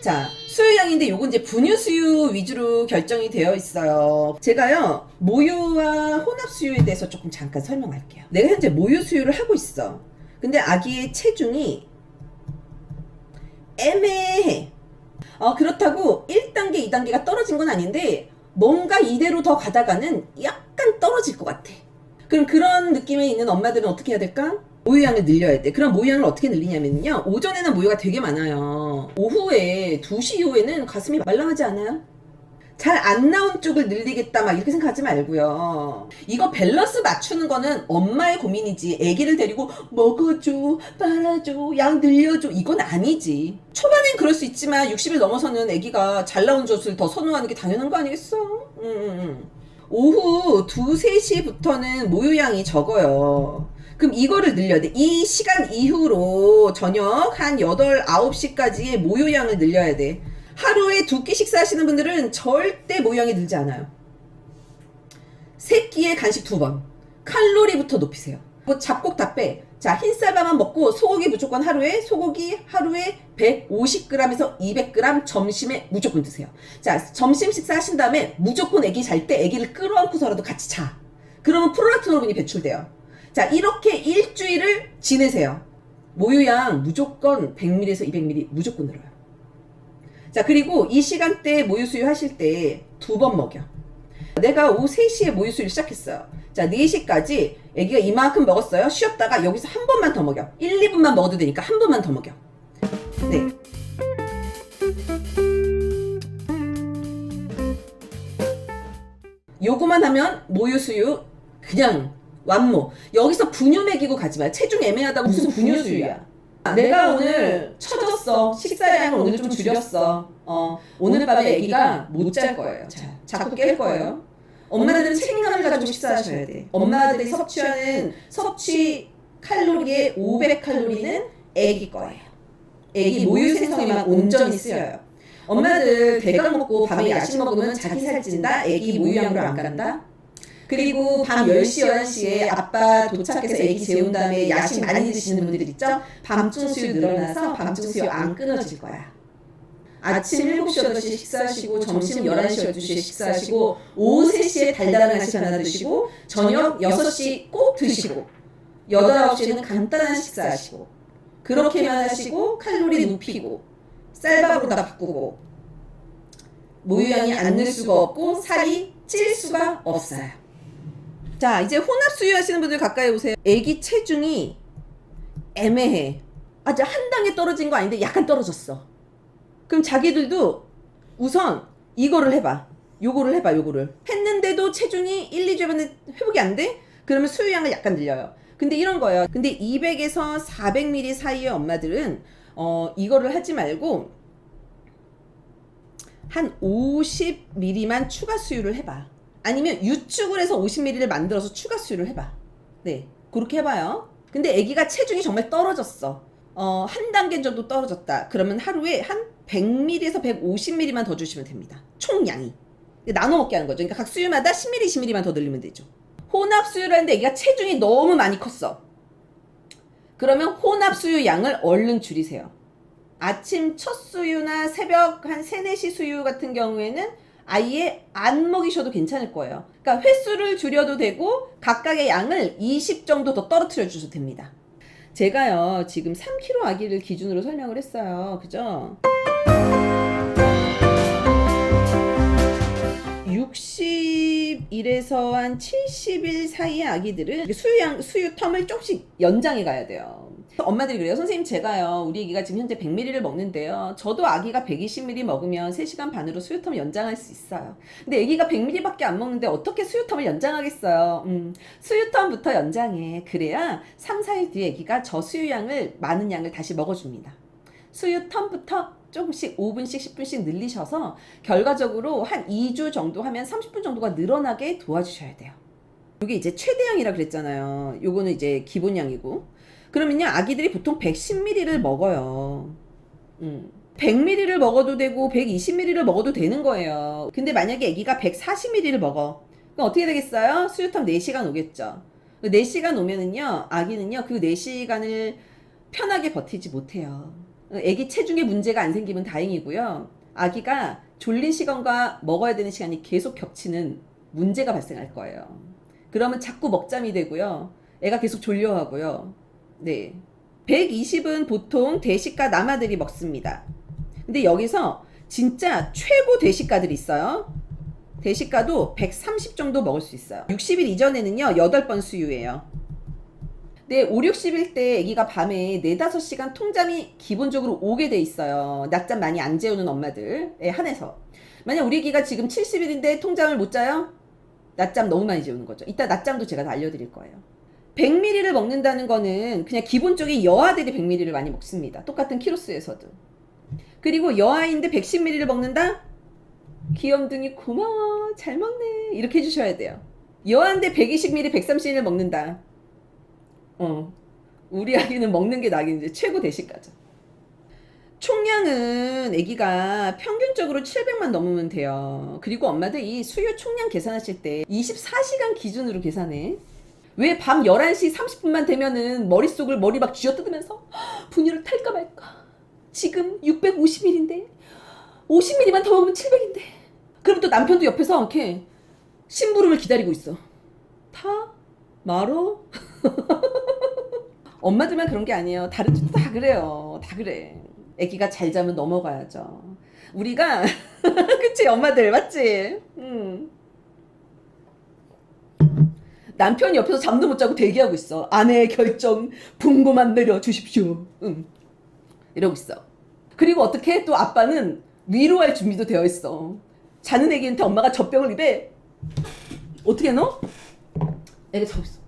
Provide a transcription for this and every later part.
자, 수유량인데 요건 이제 분유 수유 위주로 결정이 되어 있어요. 제가요, 모유와 혼합 수유에 대해서 조금 잠깐 설명할게요. 내가 현재 모유 수유를 하고 있어. 근데 아기의 체중이 애매해. 어, 그렇다고 1단계, 2단계가 떨어진 건 아닌데, 뭔가 이대로 더 가다가는 약간 떨어질 것 같아. 그럼 그런 느낌에 있는 엄마들은 어떻게 해야 될까? 모유양을 늘려야 돼. 그럼 모유양을 어떻게 늘리냐면요. 오전에는 모유가 되게 많아요. 오후에 2시 이후에는 가슴이 말랑하지 않아요? 잘 안 나온 쪽을 늘리겠다 막 이렇게 생각하지 말고요. 이거 밸런스 맞추는 거는 엄마의 고민이지. 아기를 데리고 먹어줘, 빨아줘, 양 늘려줘 이건 아니지. 초반엔 그럴 수 있지만 60일 넘어서는 아기가 잘 나온 젖을 더 선호하는 게 당연한 거 아니겠어? 음, 음, 음. 오후 2, 3시부터는 모유양이 적어요. 그럼 이거를 늘려야 돼. 이 시간 이후로 저녁 한 8, 9시까지의 모유양을 늘려야 돼. 하루에 두 끼 식사하시는 분들은 절대 모유양이 늘지 않아요. 세 끼에 간식 두 번. 칼로리부터 높이세요. 뭐 잡곡 다 빼. 자, 흰쌀밥만 먹고 소고기 무조건 하루에 소고기 하루에 150g에서 200g 점심에 무조건 드세요. 자, 점심 식사 하신 다음에 무조건 아기 잘때 아기를 끌어안고서라도 같이 자. 그러면 프롤락틴 호르몬이 배출돼요. 자, 이렇게 일주일을 지내세요. 모유양 무조건 100ml에서 200ml 무조건 늘어요. 자, 그리고 이 시간대에 모유 수유 하실 때 두 번 먹여. 내가 오후 3시에 모유 수유를 시작했어요. 자, 4시까지 아기가 이만큼 먹었어요. 쉬었다가 여기서 한 번만 더 먹여. 1, 2분만 먹어도 되니까 한 번만 더 먹여. 네. 요거만 하면 모유 수유 그냥 완모. 여기서 분유 먹이고 가지 마요. 체중 애매하다고 무슨 분유 수유야. 내가 오늘 쳐졌어. 식사량을 오늘 좀 줄였어. 어, 오늘 밤에 아기가 못 잘 거예요. 자, 자꾸 깰 거예요. 엄마들은 책임감을 가지고 식사하셔야 돼. 엄마들이 섭취하는 섭취 칼로리의 500칼로리는 아기 거예요. 아기 모유 생성에만 온전히 쓰여요. 엄마들 대강 먹고 밤에 야식 먹으면 자기 살찐다. 아기 모유양으로 안 간다. 그리고 밤 10시, 11시에 아빠 도착해서 아기 재운 다음에 야식 많이 드시는 분들 있죠? 밤중 수유 늘어나서 밤중 수유 안 끊어질 거야. 아침 7시, 8시에 식사하시고 점심 11시, 12시에 식사하시고 오후 3시에 달달한 간식 하나 드시고 저녁 6시 꼭 드시고 8, 9시에는 간단한 식사하시고 그렇게만 하시고 칼로리 높이고 쌀밥으로 다 바꾸고 모유양이 안 늘 수가 없고 살이 찔 수가 없어요. 자, 이제 혼합 수유하시는 분들 가까이 오세요. 아기 체중이 애매해. 아주 한 단계 떨어진 거 아닌데 약간 떨어졌어. 그럼 자기들도 우선 이거를 해봐. 요거를 해봐, 요거를. 했는데도 체중이 1, 2주에 만에 회복이 안 돼? 그러면 수유량을 약간 늘려요. 근데 이런 거예요. 근데 200에서 400ml 사이의 엄마들은 어, 이거를 하지 말고 한 50ml만 추가 수유를 해봐. 아니면 유축을 해서 50ml를 만들어서 추가 수유를 해봐. 네, 그렇게 해봐요. 근데 아기가 체중이 정말 떨어졌어. 어, 한 단계 정도 떨어졌다. 그러면 하루에 한 100ml에서 150ml만 더 주시면 됩니다. 총량이. 나눠 먹게 하는 거죠. 그러니까 각 수유마다 10ml, 10ml만 더 늘리면 되죠. 혼합 수유를 하는데 아기가 체중이 너무 많이 컸어. 그러면 혼합 수유 양을 얼른 줄이세요. 아침 첫 수유나 새벽 한 3, 4시 수유 같은 경우에는 아예 안 먹이셔도 괜찮을 거예요. 그러니까 횟수를 줄여도 되고 각각의 양을 20 정도 더 떨어뜨려 주셔도 됩니다. 제가요, 지금 3kg 아기를 기준으로 설명을 했어요. 그죠? 60일에서 한 70일 사이의 아기들은 수유양, 수유 텀을 조금씩 연장해 가야 돼요. 엄마들이 그래요. 선생님, 제가요, 우리 아기가 지금 현재 100ml를 먹는데요. 저도 아기가 120ml 먹으면 3시간 반으로 수유 텀을 연장할 수 있어요. 근데 아기가 100ml밖에 안 먹는데 어떻게 수유 텀을 연장하겠어요? 음, 수유 텀부터 연장해. 그래야 3, 4일 뒤에 아기가 저 수유양을, 많은 양을 다시 먹어줍니다. 수유 텀부터 조금씩 5분씩 10분씩 늘리셔서 결과적으로 한 2주 정도 하면 30분 정도가 늘어나게 도와주셔야 돼요. 이게 이제 최대양이라 그랬잖아요. 요거는 이제 기본양이고. 그러면요, 아기들이 보통 110ml를 먹어요. 음. 100ml를 먹어도 되고 120ml를 먹어도 되는 거예요. 근데 만약에 아기가 140ml를 먹어. 그럼 어떻게 되겠어요? 수유텀 4시간 오겠죠. 4시간 오면은요, 아기는요, 그 4시간을 편하게 버티지 못해요. 아기 체중에 문제가 안 생기면 다행이고요. 아기가 졸린 시간과 먹어야 되는 시간이 계속 겹치는 문제가 발생할 거예요. 그러면 자꾸 먹잠이 되고요. 애가 계속 졸려하고요. 네. 120은 보통 대식가 남아들이 먹습니다. 근데 여기서 진짜 최고 대식가들이 있어요. 대식가도 130 정도 먹을 수 있어요. 60일 이전에는요, 8번 수유예요. 네, 5, 60일 때 아기가 밤에 4, 5시간 통잠이 기본적으로 오게 돼 있어요. 낮잠 많이 안 재우는 엄마들에 한해서. 만약 우리 아기가 지금 70일인데 통잠을 못 자요? 낮잠 너무 많이 재우는 거죠. 이따 낮잠도 제가 다 알려드릴 거예요. 100ml를 먹는다는 거는 그냥 기본적인 여아들이 100ml를 많이 먹습니다. 똑같은 키로수에서도. 그리고 여아인데 110ml를 먹는다? 귀염둥이 고마워 잘 먹네 이렇게 해주셔야 돼요. 여아인데 120ml, 130ml 먹는다. 어, 우리 아기는 먹는 게 낙인 이제 최고 대식가죠. 총량은 아기가 평균적으로 700만 넘으면 돼요. 그리고 엄마들 이 수유 총량 계산하실 때 24시간 기준으로 계산해. 왜 밤 11시 30분만 되면은 머릿속을 머리 막 쥐어뜯으면서 분유를 탈까 말까. 지금 650ml인데 50ml만 더 먹으면 700인데. 그럼 또 남편도 옆에서 이렇게 심부름을 기다리고 있어. 타? 말어? 엄마들만 그런 게 아니에요. 다른 집도 다 그래요. 다 그래. 아기가 잘 자면 넘어가야죠. 우리가 그치 엄마들 맞지? 음. 남편이 옆에서 잠도 못 자고 대기하고 있어. 아내의 결정 분고만 내려 주십시오. 응. 이러고 있어. 그리고 어떻게 또 아빠는 위로할 준비도 되어 있어. 자는 애기한테 엄마가 젖병을 입에 어떻게 넣어? 애가 자고 있어.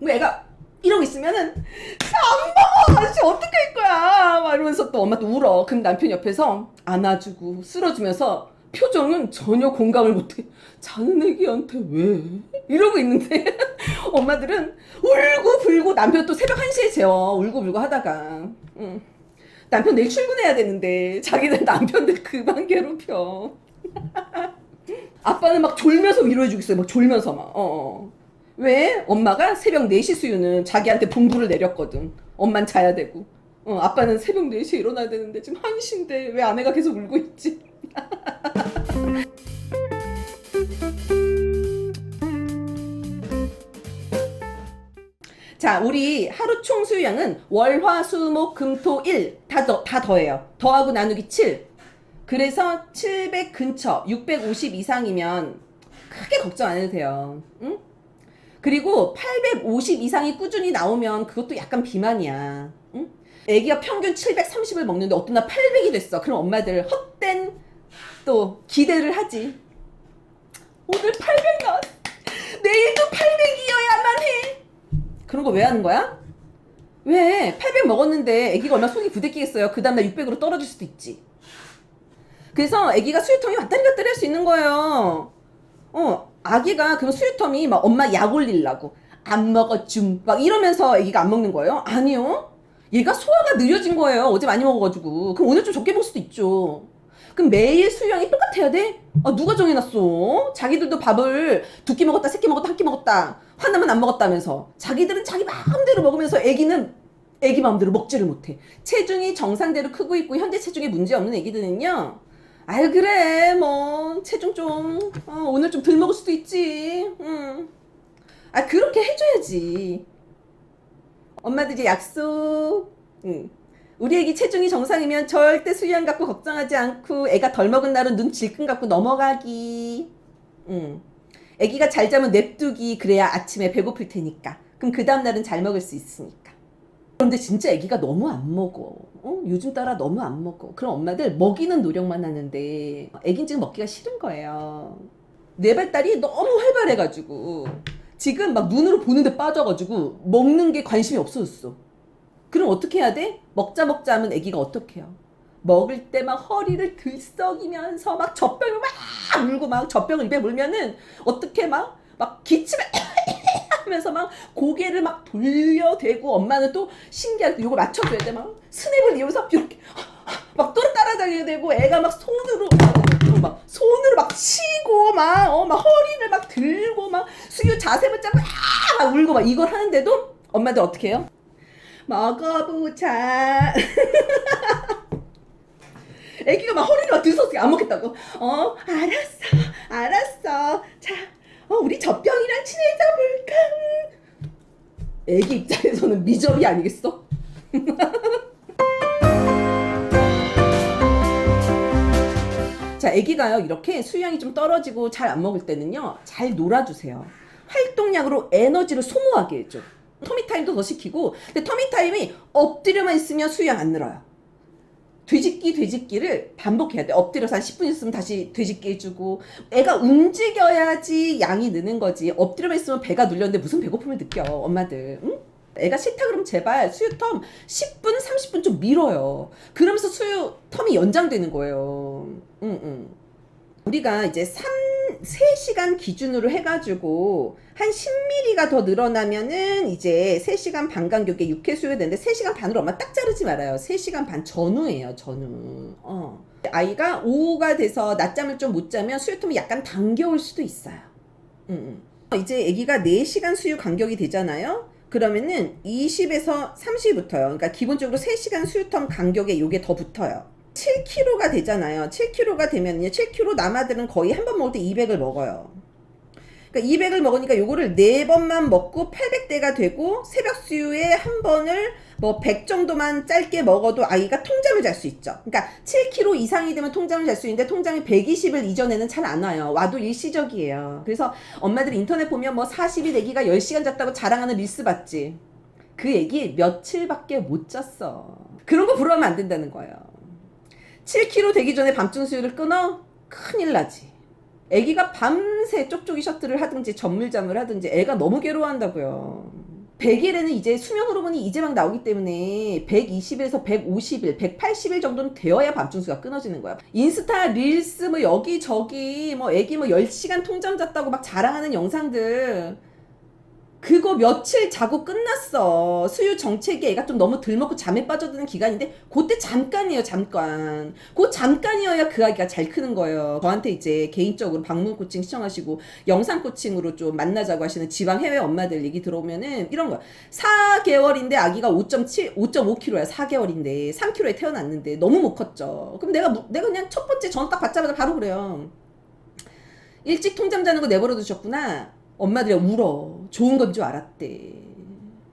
뭐 애가 이러고 있으면은 안 먹어 아저씨 어떻게 할 거야 막 이러면서 또 엄마 또 울어 그럼 남편 옆에서 안아주고 쓸어주면서 표정은 전혀 공감을 못해 자는 애기한테 왜 이러고 있는데 엄마들은 울고 불고 남편 또 새벽 1시에 재워 울고 불고 하다가 응. 남편 내일 출근해야 되는데 자기들 남편들 그만 괴롭혀 아빠는 막 졸면서 위로해주고 있어요 막 졸면서 막 어, 어. 왜? 엄마가 새벽 4시 수유는 자기한테 분부를 내렸거든. 엄만 자야 되고. 어, 아빠는 새벽 4시에 일어나야 되는데 지금 1시인데 왜 아내가 계속 울고 있지? 자, 우리 하루 총 수유량은 월, 화, 수, 목, 금, 토, 일. 다, 더, 다 더해요. 더하고 나누기 7. 그래서 700 근처, 650 이상이면 크게 걱정 안 해도 돼요. 응? 그리고 850 이상이 꾸준히 나오면 그것도 약간 비만이야. 응? 애기가 평균 730을 먹는데 어떤 날 800이 됐어. 그럼 엄마들 헛된 또 기대를 하지. 오늘 800 나왔어. 내일도 800이어야만 해. 그런 거 왜 하는 거야? 왜? 800 먹었는데 애기가 얼마나 속이 부대끼겠어요. 그 다음날 600으로 떨어질 수도 있지. 그래서 애기가 수유통이 왔다리 갔다리 할 수 있는 거예요. 어, 아기가 그럼 수유텀이 막 엄마 약 올리려고 안 먹어 줌 막 이러면서 아기가 안 먹는 거예요? 아니요. 얘가 소화가 느려진 거예요. 어제 많이 먹어가지고. 그럼 오늘 좀 적게 먹을 수도 있죠. 그럼 매일 수유량이 똑같아야 돼? 아, 누가 정해놨어? 자기들도 밥을 두 끼 먹었다, 세 끼 먹었다, 한 끼 먹었다. 하나만 안 먹었다면서. 자기들은 자기 마음대로 먹으면서 애기는 애기 마음대로 먹지를 못해. 체중이 정상대로 크고 있고 현재 체중에 문제 없는 애기들은요. 아유 그래 뭐 체중 좀 어, 오늘 좀 덜 먹을 수도 있지. 응. 아 그렇게 해줘야지. 엄마들이 약속. 응. 우리 애기 체중이 정상이면 절대 수유안 갖고 걱정하지 않고 애가 덜 먹은 날은 눈 질끈 갖고 넘어가기. 응. 애기가 잘 자면 냅두기 그래야 아침에 배고플 테니까. 그럼 그 다음 날은 잘 먹을 수 있으니까. 그런데 진짜 애기가 너무 안 먹어. 어? 요즘 따라 너무 안 먹어. 그럼 엄마들 먹이는 노력만 하는데 애긴 지금 먹기가 싫은 거예요. 내 발달이 너무 활발해가지고 지금 막 눈으로 보는데 빠져가지고 먹는 게 관심이 없어졌어. 그럼 어떻게 해야 돼? 먹자 먹자 하면 애기가 어떻게 해요? 먹을 때 막 허리를 들썩이면서 막 젖병을 막 물고 막 젖병을 입에 물면은 어떻게 막 막 기침을 하면서 막 고개를 막 돌려대고 엄마는 또 신기하게 요걸 맞춰줘야 돼 막 스냅을 이용해서 이렇게 막 또 따라다녀야 되고 애가 막 손으로 막 손으로 막 치고 막 어 막 허리를 막 들고 막 수유 자세 붙잡고 아! 막 울고 막 이걸 하는데도 엄마들 어떻게 해요? 먹어보자. 애기가 막 허리를 막 들썩이 안 먹겠다고. 어, 알았어, 알았어. 자, 어, 우리 젖병이랑 친해져 볼까? 애기 입장에서는 미접이 아니겠어? 자, 아기가요 이렇게 수양이 좀 떨어지고 잘 안 먹을 때는요 잘 놀아주세요. 활동량으로 에너지를 소모하게 해줘. 터미 타임도 더 시키고, 근데 터미 타임이 엎드려만 있으면 수양 안 늘어요. 되짓기 되짓기를 반복해야 돼. 엎드려서 한 10분 있으면 다시 되짓기 해주고, 애가 움직여야지 양이 느는 거지. 엎드려만 있으면 배가 눌렸는데 무슨 배고픔을 느껴, 엄마들. 응? 애가 싫다 그러면 제발 수유 텀 10분, 30분 좀 밀어요. 그러면서 수유 텀이 연장되는 거예요. 응, 응. 우리가 이제 3, 3시간 기준으로 해가지고 한 10mm가 더 늘어나면은 이제 3시간 반 간격에 6회 수유가 되는데 3시간 반으로 엄마 딱 자르지 말아요. 3시간 반 전후예요, 전후. 어. 아이가 오후가 돼서 낮잠을 좀 못 자면 수유통이 약간 당겨올 수도 있어요. 음, 음. 이제 아기가 4시간 수유 간격이 되잖아요. 그러면은 20에서 30이 붙어요. 그러니까 기본적으로 3시간 수유텀 간격에 요게 더 붙어요. 7kg가 되잖아요. 7kg가 되면요. 7kg 남아들은 거의 한 번 먹을 때 200을 먹어요. 그러니까 200을 먹으니까 요거를 4번만 먹고 800대가 되고 새벽 수유에 한 번을 뭐 100 정도만 짧게 먹어도 아이가 통잠을 잘 수 있죠. 그러니까 7kg 이상이 되면 통잠을 잘 수 있는데 통잠이 120을 이전에는 잘 안 와요. 와도 일시적이에요. 그래서 엄마들 인터넷 보면 뭐 40일 애기가 10시간 잤다고 자랑하는 릴스 봤지. 그 애기 며칠밖에 못 잤어. 그런 거 부러우면 안 된다는 거예요. 7kg 되기 전에 밤중 수유를 끊어? 큰일 나지. 애기가 밤새 쪽쪽이 셔틀을 하든지 전물잠을 하든지 애가 너무 괴로워한다고요. 100일에는 이제 수면 호르몬이 이제 막 나오기 때문에 120일에서 150일, 180일 정도는 되어야 밤중수가 끊어지는 거야. 인스타, 릴스 뭐 여기저기 뭐 애기 뭐 10시간 통잠 잤다고 막 자랑하는 영상들 그거 며칠 자고 끝났어. 수유 정책이 애가 좀 너무 덜 먹고 잠에 빠져드는 기간인데 그때 잠깐이에요, 잠깐. 그 잠깐이어야 그 아기가 잘 크는 거예요. 저한테 이제 개인적으로 방문 코칭 시청하시고 영상 코칭으로 좀 만나자고 하시는 지방 해외 엄마들 얘기 들어오면은 이런 거야. 4개월인데 아기가 5.7, 5.5kg야. 4개월인데 3kg에 태어났는데 너무 못 컸죠. 그럼 내가 무- 내가 그냥 첫 번째 전화 딱 받자마자 바로 그래요. 일찍 통잠 자는 거 내버려 두셨구나. 엄마들이 울어. 좋은 건 줄 알았대.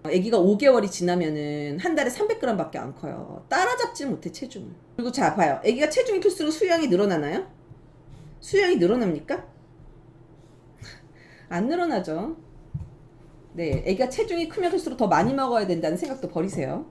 아기가 5개월이 지나면은 한 달에 300g밖에 안 커요. 따라잡지 못해 체중을. 그리고 자 봐요. 아기가 체중이 클수록 수량이 늘어나나요? 수량이 늘어납니까? 안 늘어나죠. 네, 아기가 체중이 크면 클수록 더 많이 먹어야 된다는 생각도 버리세요.